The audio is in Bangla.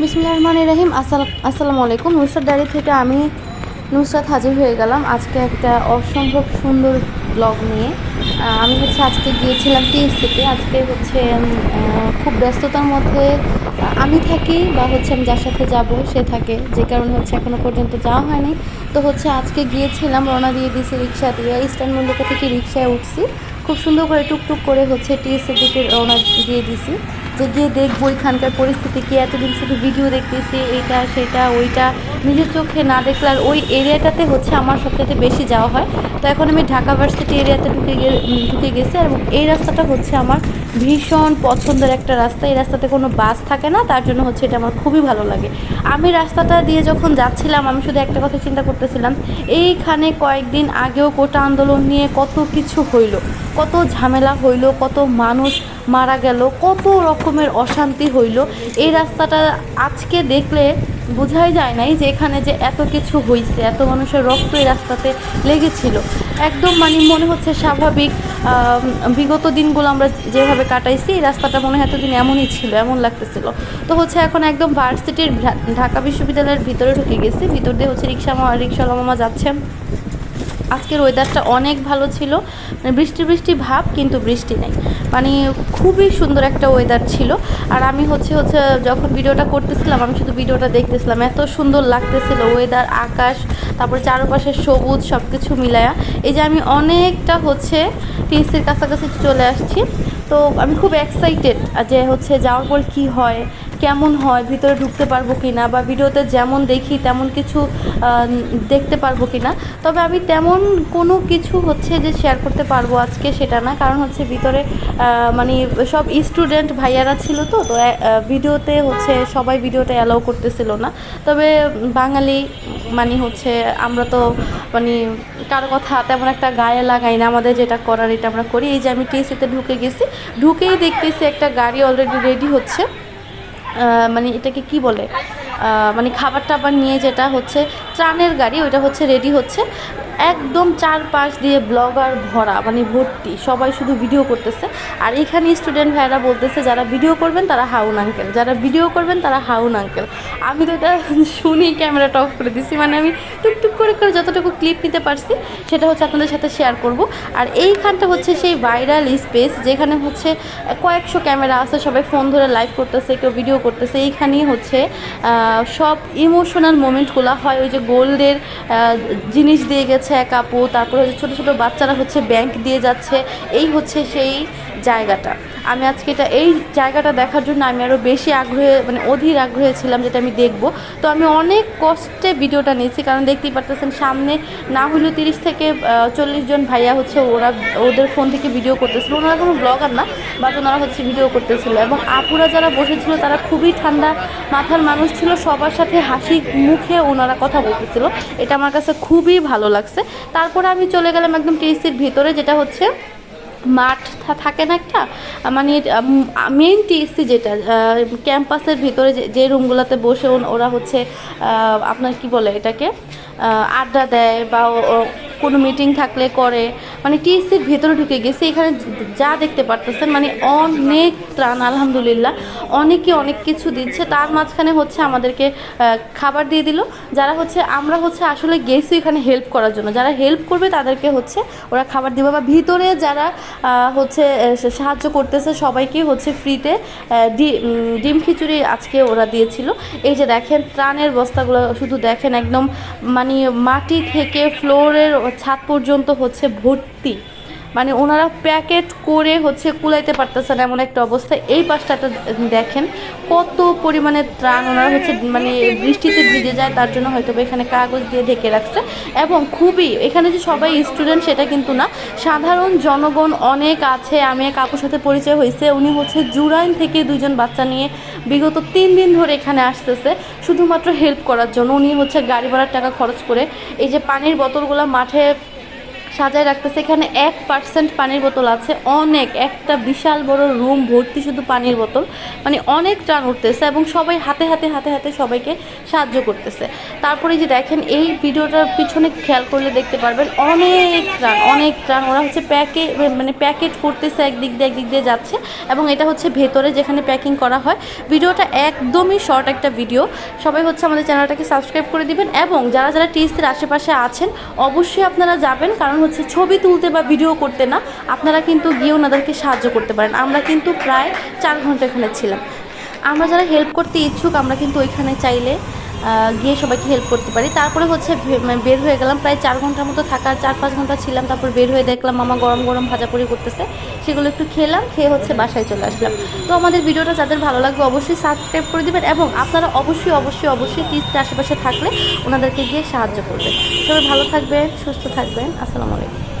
বিসমিল্লাহ রহমান রহিম আসসালাম আসসালামু আলাইকুম নুসরাত ডায়েরি থেকে আমি নুসরাত হাজির হয়ে গেলাম আজকে একটা অসম্ভব সুন্দর ব্লগ নিয়ে। আমি হচ্ছে আজকে গিয়েছিলাম টিএসসিতে। আজকে হচ্ছে খুব ব্যস্ততার মধ্যে আমি থাকি বা হচ্ছে আমি যার সাথে যাব, সে থাকে। যে কারণে হচ্ছে এখনও পর্যন্ত যাওয়া হয়নি। তো হচ্ছে আজকে গিয়েছিলাম, রওনা দিয়ে দিয়েছি রিক্সা দিয়ে। ইস্টার্ন মল্লিকা থেকে রিক্সায় উঠছি। খুব সুন্দর করে টুকটুক করে হচ্ছে টিএসসির দিকে রওনা দিয়ে দিছি যে গিয়ে দেখব এখানকার পরিস্থিতি কি এতদিন শুধু ভিডিও দেখতেছি এইটা সেটা ওইটা। নিজের চোখে না দেখলে আর ওই এরিয়াটাতে হচ্ছে আমার সবথেকে বেশি যাওয়া হয়। তো এখন আমি ঢাকা ভার্সিটি এরিয়াতে ঢুকে গে উম, ঢুকে গেছি আর এই রাস্তাটা হচ্ছে আমার ভীষণ পছন্দের একটা রাস্তা। এই রাস্তাতে কোনো বাস থাকে না তার জন্য হচ্ছে এটা আমার খুবই ভালো লাগে। আমি রাস্তাটা দিয়ে যখন যাচ্ছিলাম আমি শুধু একটা কথা চিন্তা করতেছিলাম এইখানে কয়েকদিন আগেও কোটা আন্দোলন নিয়ে কত কিছু হইল কত ঝামেলা হইল কত মানুষ মারা গেল। কত রকমের অশান্তি হইল। এই রাস্তাটা আজকে দেখলে বোঝাই যায় নাই যে এখানে যে এত কিছু হইছে, এত মানুষের রক্ত এই রাস্তাতে লেগেছিল। একদম মানে মনে হচ্ছে স্বাভাবিক বিগত দিনগুলো আমরা যেভাবে কাটাইছি, এই রাস্তাটা মনে হয় এতদিন এমনই ছিল, এমন লাগতেছিল। তো হচ্ছে এখন একদম ভার্সিটির ঢাকা বিশ্ববিদ্যালয়ের ভিতরে ঢুকে গেছি। ভিতর দিয়ে হচ্ছে রিক্সা রিক্সাওয়ালা মামা যাচ্ছে আজকের ওয়েদারটা অনেক ভালো ছিল। মানে বৃষ্টি বৃষ্টি ভাব, কিন্তু বৃষ্টি নেই। মানে খুবই সুন্দর একটা ওয়েদার ছিল। আর আমি হচ্ছে হচ্ছে যখন ভিডিওটা করতেছিলাম, আমি শুধু ভিডিওটা দেখতেছিলাম। এত সুন্দর লাগতেছিল ওয়েদার আকাশ, তারপর চারপাশে সবুজ সব কিছু মিলায়া। এই যে আমি অনেকটা হচ্ছে টিএসির কাছাকাছি চলে আসছি। তো আমি খুব এক্সাইটেড যে হচ্ছে যাওয়ার পর কি হয় কেমন হয়, ভিতরে ঢুকতে পারব কি না বা ভিডিওতে যেমন দেখি তেমন কিছু দেখতে পারব কি না তবে আমি তেমন কোনো কিছু হচ্ছে যে শেয়ার করতে পারব আজকে সেটা না। কারণ হচ্ছে ভিতরে মানে সব স্টুডেন্ট ভাইয়ারা ছিল তো তো ভিডিওতে হচ্ছে সবাই ভিডিওটা অ্যালাউ করতেছিল না। তবে বাঙালি মানে হচ্ছে আমরা তো মানে কারও কথা তেমন একটা গায়ে লাগাই না, আমাদের যেটা করার এটা আমরা করি। এই যে আমি টিএসিতে ঢুকে গেছি, ঢুকেই দেখতেছি একটা গাড়ি অলরেডি রেডি হচ্ছে। মানে এটাকে কি বলে? মানে খাবার টাবার নিয়ে যেটা হচ্ছে ত্রাণের গাড়ি, ওইটা হচ্ছে রেডি হচ্ছে। একদম চারপাশ দিয়ে ব্লগার ভরা মানে ভর্তি, সবাই শুধু ভিডিও করতেছে। আর এখানে স্টুডেন্ট ভাইরা বলতেছে, যারা ভিডিও করবেন তারা হাউন আঙ্কেল যারা ভিডিও করবেন তারা হাউন আঙ্কেল আমি তো এটা শুনি ক্যামেরাটা অফ করে দিছি মানে আমি টুকটুক করে করে যতটুকু ক্লিপ নিতে পারছি, সেটা হচ্ছে আপনাদের সাথে শেয়ার করব। আর এইখানটা হচ্ছে সেই ভাইরাল স্পেস যেখানে হচ্ছে কয়েকশো ক্যামেরা আছে, সবাই ফোন ধরে লাইভ করতেছে, কেউ ভিডিও করতেছে। এইখানেই হচ্ছে সব ইমোশনাল মোমেন্টগুলো হয়, ওই যে গোল্ডের জিনিস দিয়ে গেছে। এক আপু তারপরে হচ্ছে ছোটো ছোটো বাচ্চারা হচ্ছে ব্যাংক দিয়ে যাচ্ছে। এই হচ্ছে সেই জায়গাটা। আমি আজকে এটা এই জায়গাটা দেখার জন্য আমি আরও বেশি আগ্রহে মানে অধীর আগ্রহে ছিলাম যেটা আমি দেখব। তো আমি অনেক কষ্টে ভিডিওটা নিয়েছি, কারণ দেখতেই পারতেছেন সামনে না হলেও তিরিশ থেকে চল্লিশ জন ভাইয়া হচ্ছে ওরা ওদের ফোন থেকে ভিডিও করতেছিল। ওনারা কোনো ব্লগার না, বাট ওনারা হচ্ছে ভিডিও করতেছিল। এবং আপুরা যারা বসেছিল, তারা খুবই ঠান্ডা মাথার মানুষ ছিল। সবার সাথে হাসি মুখে ওনারা কথা বলতেছিল। এটা আমার কাছে খুবই ভালো লাগছে। তারপরে আমি চলে গেলাম একদম টিএসির ভিতরে, যেটা হচ্ছে মাঠ থাকে না একটা মানে মেন টিএসসি যেটা ক্যাম্পাসের ভিতরে যে- রুমগুলোতে বসে ওরা হচ্ছে আপনার কি বলে এটাকে আড্ডা দেয় বা কোনো মিটিং থাকলে করে। মানে টিএসসির ভেতরে ঢুকে গেছে, এখানে যা দেখতে পারতেছেন মানে অনেক ত্রাণ, আলহামদুলিল্লাহ। অনেকে অনেক কিছু দিচ্ছে, তার মাঝখানে হচ্ছে আমাদেরকে খাবার দিয়ে দিল। যারা হচ্ছে, আমরা হচ্ছে আসলে গেছি এখানে হেল্প করার জন্য। যারা হেল্প করবে, তাদেরকে হচ্ছে ওরা খাবার দিবে। বা ভিতরে যারা হচ্ছে সাহায্য করতেছে, সবাইকে হচ্ছে ফ্রিতে ডিম খিচুড়ি আজকে ওরা দিয়েছিল। এই যে দেখেন, ত্রাণের বস্তাগুলো শুধু দেখেন, একদম মানে মাটি থেকে ফ্লোরের ছাদ পর্যন্ত হচ্ছে ভর্তি। মানে ওনারা প্যাকেট করে হচ্ছে কুলাইতে পারতেছেন এমন একটা অবস্থা। এই পাশটাটা দেখেন কত পরিমাণে ত্রাণ ওনারা হচ্ছে মানে বৃষ্টিতে ভিজে যায়, তার জন্য হয়তো এখানে কাগজ দিয়ে ঢেকে রাখছে। এবং খুবই এখানে যে সবাই স্টুডেন্ট সেটা কিন্তু না, সাধারণ জনগণ অনেক আছে, আমি এক আপুর সাথে পরিচয় হয়েছে, উনি হচ্ছে জুরাইন থেকে দুইজন বাচ্চা নিয়ে বিগত তিন দিন ধরে এখানে আসতেছে, শুধুমাত্র হেল্প করার জন্য। উনি হচ্ছে গাড়ি ভাড়ার টাকা খরচ করে এই যে পানির বোতলগুলো মাঠে সাজায় রাখতেছে। এখানে এক পার্সেন্ট পানির বোতল আছে। অনেক, একটা বিশাল বড় রুম ভর্তি শুধু পানির বোতল। মানে অনেক ত্রাণ উঠতেছে এবং সবাই হাতে হাতে হাতে হাতে সবাইকে সাহায্য করতেছে। তারপরে যে দেখেন, এই ভিডিওটার পিছনে খেয়াল করলে দেখতে পারবেন, অনেক ত্রাণ অনেক ত্রাণ। ওরা হচ্ছে প্যাকে মানে প্যাকেট করতেছে একদিক দিয়ে একদিক দিয়ে যাচ্ছে এবং এটা হচ্ছে ভেতরে যেখানে প্যাকিং করা হয়। ভিডিওটা একদমই শর্ট একটা ভিডিও সবাই হচ্ছে আমাদের চ্যানেলটাকে সাবস্ক্রাইব করে দিবেন এবং যারা যারা টিএসসির আশেপাশে আছেন, অবশ্যই আপনারা যাবেন। কারণ হচ্ছে ছবি তুলতে বা ভিডিও করতে না, আপনারা কিন্তু গিয়ে ওনাদেরকে সাহায্য করতে পারেন। আমরা কিন্তু প্রায় চার ঘণ্টা এখানে ছিলাম। আমরা যারা হেল্প করতে ইচ্ছুক, আমরা কিন্তু ওইখানে চাইলে গিয়ে সবাইকে হেল্প করতে পারি। তারপরে হচ্ছে মানে বের হয়ে গেলাম, প্রায় চার ঘণ্টার মতো থাকার চার পাঁচ ঘণ্টা ছিলাম, তারপর বের হয়ে দেখলাম মামা গরম গরম ভাজাপুরি করতেছে। সেগুলো একটু খেলাম, খেয়ে হচ্ছে বাসায় চলে আসলাম। তো আমাদের ভিডিওটা যাদের ভালো লাগবে অবশ্যই সাবস্ক্রাইব করে দিবেন এবং আপনারা অবশ্যই অবশ্যই অবশ্যই টিস্টের আশেপাশে থাকলে ওনাদেরকে গিয়ে সাহায্য করবেন। সবাই ভালো থাকবেন, সুস্থ থাকবেন। আসসালামু আলাইকুম।